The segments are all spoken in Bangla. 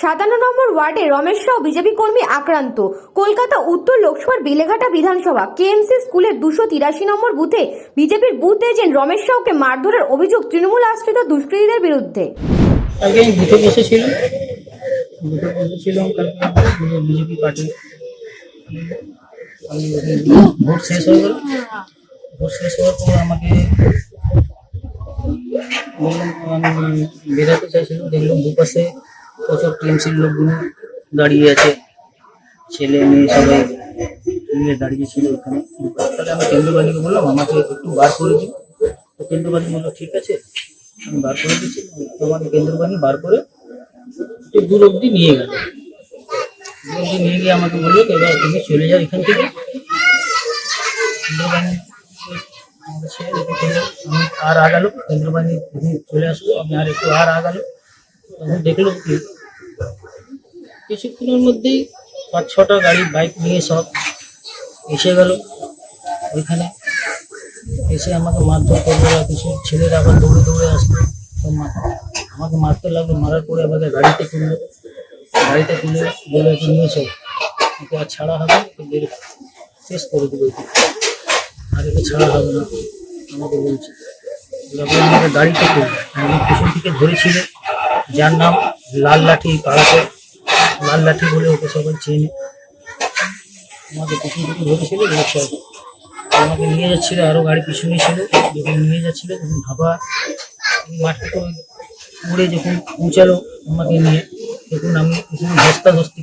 সাতান্ন নম্বর ওয়ার্ডে রমেশ রাও বিজেপি কর্মী আক্রান্ত। কলকাতা উত্তর লোকসভার বেলেঘাটা বিধানসভা, কেএমসি স্কুলের দুশো তিরাশি নম্বর বুথে বিজেপির বুথ এজেন্ট রমেশ রাওকে মারধরের অভিযোগ তৃণমূল আশ্রিত দুষ্কৃতীদের বিরুদ্ধে। আগে আমি বুথে বসেছিলাম। বুথে বসেছিলাম বিজেপি পার্টি। ভোট শেষ হয়ে গেল। ভোট শেষ হওয়ার পর আমাকে বললাম আমি বেরোতে চাইছিলাম, দেখলাম দুপাশে প্রচুর টিএমসির লোকগুলো দাঁড়িয়ে আছে, ছেলে মেয়ে সবাই মিলে দাঁড়িয়ে ছিল ওখানে। তাহলে আমি কেন্দ্রবাণীকে বললাম, আমাকে একটু বার করে দিন তো কেন্দ্রবাণী বলল, ঠিক আছে, আমি বার করে দিচ্ছি। তোমাকে কেন্দ্রবাণী বার করে একটু দূর অব্দি নিয়ে গেল। দূর অব্দি নিয়ে গিয়ে আমাকে বলল এবার তুমি চলে যাও এখান থেকে। আর আগালো কেন্দ্রবাণী তুমি চলে আসলো, আমি আর একটু আর আগালো। তখন দেখল কি কিছুক্ষণের মধ্যেই পাঁচ ছটা গাড়ি বাইক নিয়ে সব এসে গেল। ওইখানে এসে আমাকে মারধর করল কিছু ছেলেরা আবার দৌড়ে দৌড়ে আসলো। আমাকে মারতে লাগল, মারার পরে আমাকে গাড়িতে তুললো। গাড়িতে তুলে বলে, একে নিয়ে এসো। একে আর ছাড়া হবে বের শেষ করে দেবো আর একে ছাড়া হবে না, আমাকে বলছে। আমাকে গাড়িতে তুললো পিছন থেকে ধরেছিল। যার নাম লাল লাঠি পাড়াতে। লাল লাঠি বলে ওকে সবাই চেনে। আমাকে থেকে ধরেছিল রিক্সায় আমাকে নিয়ে যাচ্ছিল, আরও গাড়ি পিছনে ছিল যখন নিয়ে যাচ্ছিল, তখন ভাবা মাঠে তো উড়ে যখন পৌঁছালো আমাকে নিয়ে, তখন আমি পিছনে ধস্তা ধস্তি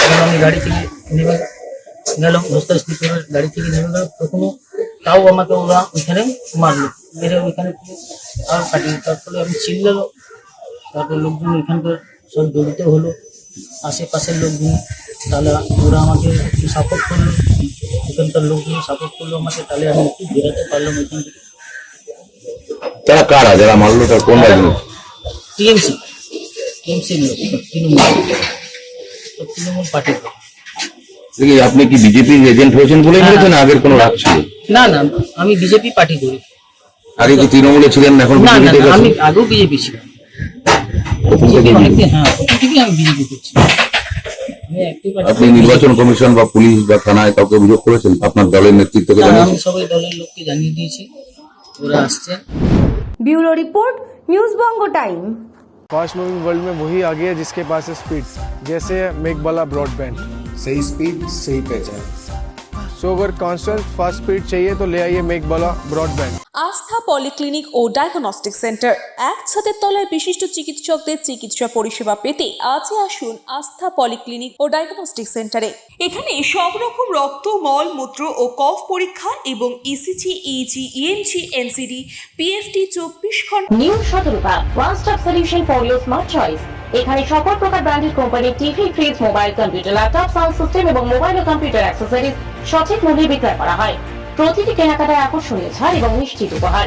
তখন আমি গাড়ি থেকে নেমে গেলাম ধস্তা ধস্তি করে গাড়ি থেকে নেমে গেলাম। তখনও তাও আমাকে ওরা ওইখানে মারলো। মেরে ওইখানে আর কাটিয়ে তারপরে আমি চিল্লালো, তারপর লোকজন এখানকার সব দৌড়তে হলো। আশেপাশের লোকজন তাহলে ওরা আমাকে একটু সাপোর্ট করল। এখানকার লোকজন সাপোর্ট করল আমাকে তাহলে আমি একটু বেরোতে পারলাম এখান থেকে। তারা কারা? যারা মারলো তার কোন রাজনীতি টিএমসি। লোক তৃণমূল। তৃণমূল পার্টির লোক। দেখি আপনি কি বিজেপির এজেন্ট হয়েছেন বলে মেরেছেন আগের কোনো রাগ ছিল? না না আমি বিজেপি পার্টি করি। আগে কি তৃণমূলে ছিলেন এখন আমি আগেও বিজেপি ছিলাম। আপনি করি। নির্বাচন কমিশন বা পুলিশ বা থানায় কাউকে অভিযোগ করেছেন আপনার দলের নেতৃত্বকে না, জানিয়েছেন আমি সবাই দলের লোককে জানিয়ে দিয়েছি ওরা আসছে bureau report news Banga time fast moving world में वही आ गया जिसके पास है स्पीड जैसे मेकबाला ब्रॉडबैंड सही स्पीड सही पहचान सो अगर कांस्टेंट फास्ट स्पीड चाहिए तो ले आइए मेकबाला ब्रॉडबैंड আস্থা পলিক্লিনিক ও ডায়াগনস্টিক সেন্টার এক ছাদের তলায় বিশিষ্ট চিকিৎসকদের চিকিৎসা পরিষেবা পেতে আজই আসুন আস্থা পলিক্লিনিক ও ডায়াগনস্টিক সেন্টারে এখানে সব রকম রক্ত মল মূত্র ও কফ পরীক্ষা এবং E ECG EEG ENG NCD PFT চব্বিশ ঘন্টা new Shatarupa one stop solution for your smart choice এখানে সকল প্রকার ব্র্যান্ডেড কোম্পানির TV fridge mobile computer laptop sound system এবং মোবাইল ও কম্পিউটার অ্যাক্সেসরিজ সঠিক মূল্যে বিক্রয় করা হয়। প্রতিটি কেনাকাটায় আকর্ষণীয় ছাড় এবং নিশ্চিত উপহার।